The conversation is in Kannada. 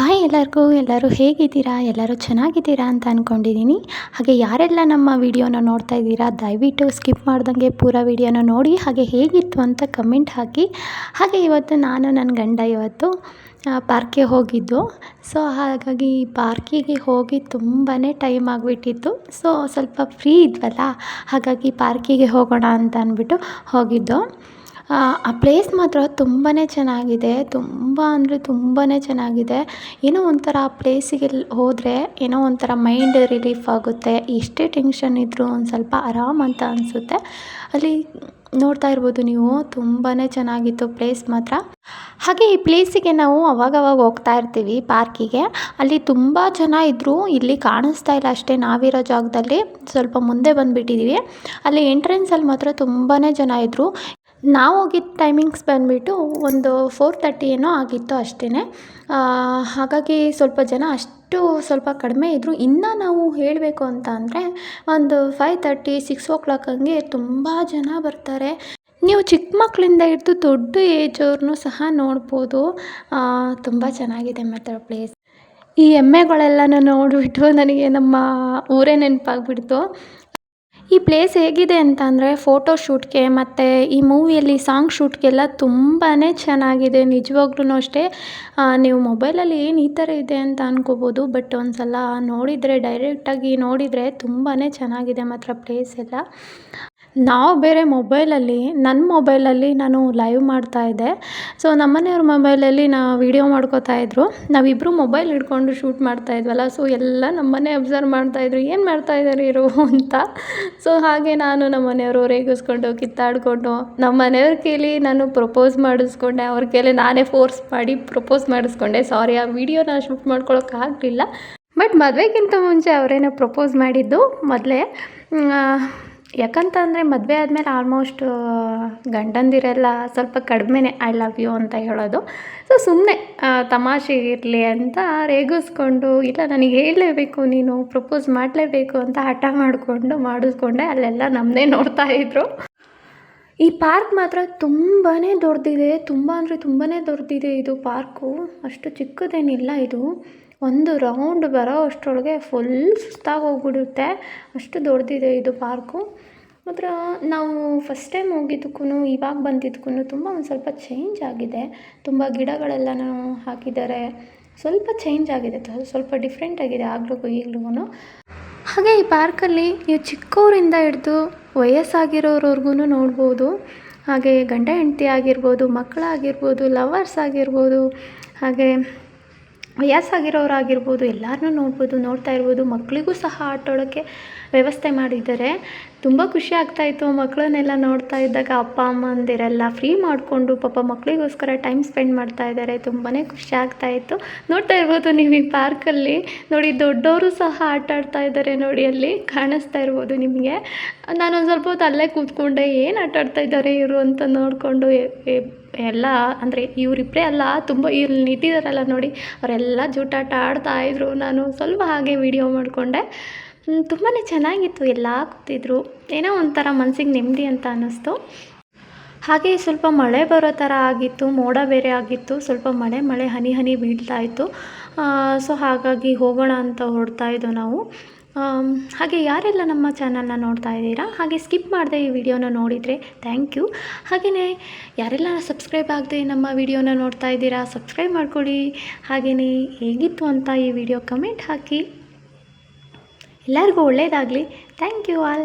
ಹಾಯ್ ಎಲ್ಲರಿಗೂ, ಎಲ್ಲರೂ ಹೇಗಿದ್ದೀರಾ? ಎಲ್ಲರೂ ಚೆನ್ನಾಗಿದ್ದೀರಾ ಅಂತ ಅಂದ್ಕೊಂಡಿದ್ದೀನಿ ಹಾಗೆ ಯಾರೆಲ್ಲ ನಮ್ಮ ವಿಡಿಯೋನ ನೋಡ್ತಾ ಇದ್ದೀರಾ, ದಯವಿಟ್ಟು ಸ್ಕಿಪ್ ಮಾಡ್ದಂಗೆ ಪೂರ ವಿಡಿಯೋನ ನೋಡಿ, ಹಾಗೆ ಹೇಗಿತ್ತು ಅಂತ ಕಮೆಂಟ್ ಹಾಕಿ. ಹಾಗೆ ಇವತ್ತು ನಾನು ನನ್ನ ಗಂಡ ಇವತ್ತು ಪಾರ್ಕ್ಗೆ ಹೋಗಿದ್ದು. ಸೊ, ಹಾಗಾಗಿ ಪಾರ್ಕಿಗೆ ಹೋಗಿ ತುಂಬಾ ಟೈಮ್ ಆಗಿಬಿಟ್ಟಿತ್ತು. ಸೊ, ಸ್ವಲ್ಪ ಫ್ರೀ ಇದ್ವಲ್ಲ, ಹಾಗಾಗಿ ಪಾರ್ಕಿಗೆ ಹೋಗೋಣ ಅಂತ ಅಂದ್ಬಿಟ್ಟು ಹೋಗಿದ್ದು. ಆ ಪ್ಲೇಸ್ ಮಾತ್ರ ತುಂಬಾ ಚೆನ್ನಾಗಿದೆ. ತುಂಬ ಅಂದರೆ ತುಂಬಾ ಚೆನ್ನಾಗಿದೆ. ಏನೋ ಒಂಥರ ಆ ಪ್ಲೇಸಿಗೆ ಹೋದರೆ ಏನೋ ಒಂಥರ ಮೈಂಡ್ ರಿಲೀಫ್ ಆಗುತ್ತೆ. ಎಷ್ಟೇ ಟೆನ್ಷನ್ ಇದ್ದರೂ ಒಂದು ಸ್ವಲ್ಪ ಆರಾಮ್ ಅಂತ ಅನಿಸುತ್ತೆ. ಅಲ್ಲಿ ನೋಡ್ತಾ ಇರ್ಬೋದು ನೀವು. ತುಂಬಾ ಚೆನ್ನಾಗಿತ್ತು ಪ್ಲೇಸ್ ಮಾತ್ರ. ಹಾಗೆ ಈ ಪ್ಲೇಸಿಗೆ ನಾವು ಅವಾಗವಾಗ ಹೋಗ್ತಾ ಇರ್ತೀವಿ ಪಾರ್ಕಿಗೆ ಅಲ್ಲಿ ತುಂಬ ಜನ ಇದ್ದರೂ ಇಲ್ಲಿ ಕಾಣಿಸ್ತಾ ಇಲ್ಲ ಅಷ್ಟೇ. ನಾವಿರೋ ಜಾಗದಲ್ಲಿ ಸ್ವಲ್ಪ ಮುಂದೆ ಬಂದುಬಿಟ್ಟಿದ್ದೀವಿ ಅಲ್ಲಿ ಎಂಟ್ರೆನ್ಸಲ್ಲಿ ಮಾತ್ರ ತುಂಬಾ ಜನ ಇದ್ದರು ನಾವು ಹೋಗಿದ್ದ ಟೈಮಿಂಗ್ಸ್ ಬಂದುಬಿಟ್ಟು ಒಂದು ಫೋರ್ ತರ್ಟಿ ಏನೋ ಆಗಿತ್ತು ಅಷ್ಟೇ ಹಾಗಾಗಿ ಸ್ವಲ್ಪ ಜನ ಅಷ್ಟು ಸ್ವಲ್ಪ ಕಡಿಮೆ ಇದ್ದರು ಇನ್ನೂ ನಾವು ಹೇಳಬೇಕು ಅಂತ ಅಂದರೆ ಒಂದು five thirty six o'clock ಹಂಗೆ ತುಂಬ ಜನ ಬರ್ತಾರೆ. ನೀವು ಚಿಕ್ಕ ಮಕ್ಕಳಿಂದ ಹಿಡಿದು ದೊಡ್ಡ ಏಜ್ ಅವ್ರನ್ನೂ ಸಹ ನೋಡ್ಬೋದು. ತುಂಬ ಚೆನ್ನಾಗಿದೆ ಮಾತ್ರ ಪ್ಲೇಸ್. ಈ ಎಮ್ಮೆಗಳೆಲ್ಲನೂ ನೋಡಿಬಿಟ್ಟು ನನಗೆ ನಮ್ಮ ಊರೇ ನೆನಪಾಗ್ಬಿಡ್ತು. ಈ ಪ್ಲೇಸ್ ಹೇಗಿದೆ ಅಂತ ಅಂದರೆ ಫೋಟೋ ಶೂಟ್ಗೆ ಮತ್ತು ಈ ಮೂವಿಯಲ್ಲಿ ಸಾಂಗ್ ಶೂಟ್ಗೆಲ್ಲ ತುಂಬಾ ಚೆನ್ನಾಗಿದೆ. ನಿಜವಾಗ್ಲೂ ಅಷ್ಟೇ. ನೀವು ಮೊಬೈಲಲ್ಲಿ ಏನು ಈ ಥರ ಇದೆ ಅಂತ ಅನ್ಕೋಬೋದು. ಬಟ್ ಒಂದು ಸಲ ನೋಡಿದರೆ ಡೈರೆಕ್ಟಾಗಿ ನೋಡಿದರೆ ತುಂಬಾ ಚೆನ್ನಾಗಿದೆ ಮಾತ್ರ ಪ್ಲೇಸ್ ಎಲ್ಲ. ನಾವು ಬೇರೆ ಮೊಬೈಲಲ್ಲಿ ನನ್ನ ಮೊಬೈಲಲ್ಲಿ ನಾನು ಲೈವ್ ಮಾಡ್ತಾಯಿದ್ದೆ ಸೊ ನಮ್ಮ ಮನೆಯವ್ರ ಮೊಬೈಲಲ್ಲಿ ನಾ ವೀಡಿಯೋ ಮಾಡ್ಕೋತಾ ಇದ್ದರು ನಾವಿಬ್ಬರು ಮೊಬೈಲ್ ಹಿಡ್ಕೊಂಡು ಶೂಟ್ ಮಾಡ್ತಾ ಇದ್ವಲ್ಲ ಸೊ ಎಲ್ಲ ನಮ್ಮನೆ ಅಬ್ಸರ್ವ್ ಮಾಡ್ತಾಯಿದ್ರು ಏನು ಮಾಡ್ತಾ ಇದ್ದಾರೆ ಇವರು ಅಂತ. ಸೊ ಹಾಗೆ ನಾನು ನಮ್ಮ ಮನೆಯವರು ರೇಗಿಸ್ಕೊಂಡು, ಕಿತ್ತಾಡಿಕೊಂಡು ನಮ್ಮ ಮನೆಯವ್ರ ಕೈಲಿ ನಾನು ಪ್ರಪೋಸ್ ಮಾಡಿಸ್ಕೊಂಡೆ. ಅವ್ರ ಕೈಲಿ ನಾನೇ ಫೋರ್ಸ್ ಮಾಡಿ ಪ್ರಪೋಸ್ ಮಾಡಿಸ್ಕೊಂಡೆ. ಸಾರಿ ಆ ವಿಡಿಯೋನ ಶೂಟ್ ಮಾಡ್ಕೊಳಕ್ಕಾಗಲಿಲ್ಲ ಬಟ್ ಮದುವೆಗಿಂತ ಮುಂಚೆ ಅವರೇನೋ ಪ್ರಪೋಸ್ ಮಾಡಿದ್ದು ಮೊದಲೇ. ಯಾಕಂತ ಅಂದರೆ ಮದುವೆ ಆದಮೇಲೆ ಆಲ್ಮೋಸ್ಟ್ ಗಂಡಂದಿರೆಲ್ಲ ಸ್ವಲ್ಪ ಕಡಿಮೆನೇ ಐ ಲವ್ ಯು ಅಂತ ಹೇಳೋದು. ಸೊ ಸುಮ್ಮನೆ ತಮಾಷೆ ಇರಲಿ ಅಂತ ರೇಗಿಸ್ಕೊಂಡು, ಇಲ್ಲ, ನನಗೆ ಹೇಳಲೇಬೇಕು, ನೀನು ಪ್ರಪೋಸ್ ಮಾಡಲೇಬೇಕು ಅಂತ ಹಠ ಮಾಡಿಕೊಂಡು, ಮಾಡಿಸ್ಕೊಂಡೆ, ಅಲ್ಲೆಲ್ಲ ನಮ್ಮನ್ನೇ ನೋಡ್ತಾ ಇದ್ರು. ಈ ಪಾರ್ಕ್ ಮಾತ್ರ ತುಂಬಾ ದೊಡ್ಡದಿದೆ ತುಂಬ ಅಂದರೆ ತುಂಬಾ ದೊಡ್ಡದಿದೆ ಇದು ಪಾರ್ಕು ಅಷ್ಟು ಚಿಕ್ಕದೇನಿಲ್ಲ ಇದು. ಒಂದು ರೌಂಡ್ ಬರೋ ಅಷ್ಟರೊಳಗೆ ಫುಲ್ ಸುಸ್ತಾಗಿ ಹೋಗ್ಬಿಡುತ್ತೆ ಅಷ್ಟು ದೊಡ್ಡದಿದೆ ಇದು ಪಾರ್ಕು. ಮಾತ್ರ ನಾವು ಫಸ್ಟ್ ಟೈಮ್ ಹೋಗಿದ್ದಕ್ಕೂ ಇವಾಗ ಬಂದಿದ್ದಕ್ಕೂ ತುಂಬ ಒಂದು ಸ್ವಲ್ಪ ಚೇಂಜ್ ಆಗಿದೆ. ತುಂಬ ಗಿಡಗಳೆಲ್ಲನೂ ಹಾಕಿದ್ದಾರೆ. ಸ್ವಲ್ಪ ಚೇಂಜ್ ಆಗಿದೆ ಸ್ವಲ್ಪ ಡಿಫ್ರೆಂಟ್ ಆಗಿದೆ ಆಗ್ಲಿಗೂ ಈಗ್ಲೂ ಹಾಗೆ ಈ ಪಾರ್ಕಲ್ಲಿ ನೀವು ಚಿಕ್ಕವರಿಂದ ಹಿಡಿದು ವಯಸ್ಸಾಗಿರೋರ್ವರ್ಗೂ ನೋಡ್ಬೋದು. ಹಾಗೆ ಗಂಡ ಹೆಂಡತಿ ಆಗಿರ್ಬೋದು, ಮಕ್ಕಳಾಗಿರ್ಬೋದು ಲವರ್ಸ್ ಆಗಿರ್ಬೋದು, ಹಾಗೆ ವಯಸ್ಸಾಗಿರೋರಾಗಿರ್ಬೋದು ಎಲ್ಲರನ್ನೂ ನೋಡ್ಬೋದು ನೋಡ್ತಾ ಇರ್ಬೋದು ಮಕ್ಕಳಿಗೂ ಸಹ ಆಟಾಡೋಕ್ಕೆ ವ್ಯವಸ್ಥೆ ಮಾಡಿದ್ದಾರೆ. ತುಂಬ ಖುಷಿ ಆಗ್ತಾಯಿತ್ತು ಮಕ್ಕಳನ್ನೆಲ್ಲ ನೋಡ್ತಾ ಇದ್ದಾಗ ಅಪ್ಪ ಅಮ್ಮಂದಿರೆಲ್ಲ ಫ್ರೀ ಮಾಡಿಕೊಂಡು ಪಾಪ ಮಕ್ಕಳಿಗೋಸ್ಕರ ಟೈಮ್ ಸ್ಪೆಂಡ್ ಮಾಡ್ತಾ ಇದ್ದಾರೆ. ತುಂಬಾ ಖುಷಿ ಆಗ್ತಾಯಿತ್ತು ನೋಡ್ತಾ ಇರ್ಬೋದು ನೀವು ಈ ಪಾರ್ಕಲ್ಲಿ ನೋಡಿ, ದೊಡ್ಡವರು ಸಹ ಆಟ ಆಡ್ತಾ ಇದ್ದಾರೆ ನೋಡಿ ಅಲ್ಲಿ. ಕಾಣಿಸ್ತಾ ಇರ್ಬೋದು ನಿಮಗೆ. ನಾನೊಂದು ಸ್ವಲ್ಪ ಹೊತ್ತು ಅಲ್ಲೇ ಕೂತ್ಕೊಂಡೆ. ಏನು ಆಟ ಆಡ್ತಾ ಇದ್ದಾರೆ ಇವರು ಅಂತ ನೋಡಿಕೊಂಡು ಎಲ್ಲ ಅಂದರೆ ಇವರಿಬ್ಬರೇ ಅಲ್ಲ, ತುಂಬ ಇಲ್ಲಿ ನಿಂತಿದ್ದಾರಲ್ಲ ನೋಡಿ. ಅವರೆಲ್ಲ ಜೂಟಾಟ ಆಡ್ತಾ ಇದ್ರು. ನಾನು ಸ್ವಲ್ಪ ಹಾಗೆ ವಿಡಿಯೋ ಮಾಡಿಕೊಂಡೆ. ತುಂಬಾ ಚೆನ್ನಾಗಿತ್ತು, ಎಲ್ಲ ಕೂತಿದ್ರು. ಏನೋ ಒಂಥರ ಮನಸ್ಸಿಗೆ ನೆಮ್ಮದಿ ಅಂತ ಅನ್ನಿಸ್ತು. ಹಾಗೆ ಸ್ವಲ್ಪ ಮಳೆ ಬರೋ ಥರ ಆಗಿತ್ತು, ಮೋಡ ಬೇರೆ ಆಗಿತ್ತು, ಸ್ವಲ್ಪ ಮಳೆ ಮಳೆ, ಹನಿ ಹನಿ ಬೀಳ್ತಾ ಇತ್ತು. ಸೊ ಹಾಗಾಗಿ ಹೋಗೋಣ ಅಂತ ಹೊರಡ್ತಾ ಇದ್ದೋ ನಾವು. ಹಾಗೆ ಯಾರೆಲ್ಲ ನಮ್ಮ ಚಾನಲ್ನ ನೋಡ್ತಾ ಇದ್ದೀರಾ, ಹಾಗೆ ಸ್ಕಿಪ್ ಮಾಡದೆ ಈ ವಿಡಿಯೋನ ನೋಡಿದರೆ ಥ್ಯಾಂಕ್ ಯು. ಹಾಗೆಯೇ ಯಾರೆಲ್ಲ ಸಬ್ಸ್ಕ್ರೈಬ್ ಆಗದೆ ನಮ್ಮ ವಿಡಿಯೋನ ನೋಡ್ತಾ ಇದ್ದೀರಾ, ಸಬ್ಸ್ಕ್ರೈಬ್ ಮಾಡ್ಕೊಳ್ಳಿ ಹಾಗೆಯೇ ಹೇಗಿತ್ತು ಅಂತ ಈ ವಿಡಿಯೋ ಕಮೆಂಟ್ ಹಾಕಿ. ಎಲ್ಲರಿಗೂ ಒಳ್ಳೆಯದಾಗಲಿ. Thank you all